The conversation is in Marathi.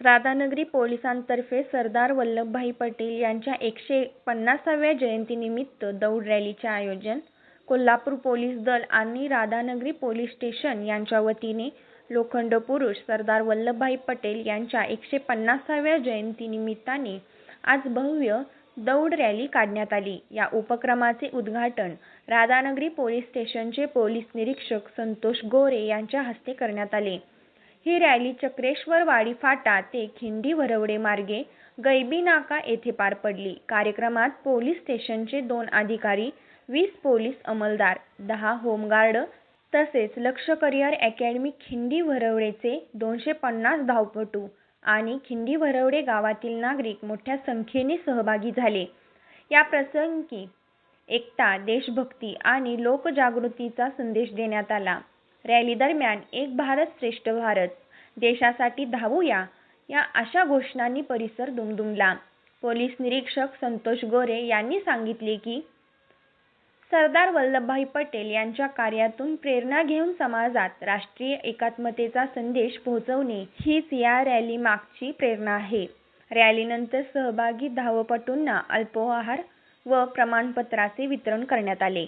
राधानगरी पोलिसांतर्फे सरदार वल्लभभाई पटेल यांच्या एकशे पन्नासाव्या जयंतीनिमित्त दौड रॅलीचे आयोजन कोल्हापूर पोलीस दल आणि राधानगरी पोलीस स्टेशन यांच्या वतीने लोखंड पुरुष सरदार वल्लभभाई पटेल यांच्या एकशे पन्नासाव्या जयंतीनिमित्ताने आज भव्य दौड रॅली काढण्यात आली. या उपक्रमाचे उद्घाटन राधानगरी पोलीस स्टेशनचे पोलीस निरीक्षक संतोष गोरे यांच्या हस्ते करण्यात आले. ही रॅली चक्रेश्वर वाडी फाटा ते खिंडी वरवडे मार्गे गैबीनाका येथे पार पडली. कार्यक्रमात पोलीस स्टेशनचे दोन अधिकारी, वीस पोलीस अंमलदार, दहा होमगार्ड तसेच लक्ष्य करिअर अकॅडमी खिंडी वरवडेचे दोनशे पन्नास धावपटू आणि खिंडी वरवडे गावातील नागरिक मोठ्या संख्येने सहभागी झाले. या प्रसंगी एकता, देशभक्ती आणि लोकजागृतीचा संदेश देण्यात आला. रॅली दरम्यान एक भारत श्रेष्ठ भारत, देशासाठी धावूया या अशा घोषणांनी परिसर दुमदुमला. पोलीस निरीक्षक संतोष गोरे यांनी सांगितले की, सरदार वल्लभभाई पटेल यांच्या कार्यातून प्रेरणा घेऊन समाजात राष्ट्रीय एकात्मतेचा संदेश पोहोचवणे हीच या रॅलीमागची प्रेरणा आहे. रॅलीनंतर सहभागी धावपटूंना अल्पोहार व प्रमाणपत्राचे वितरण करण्यात आले.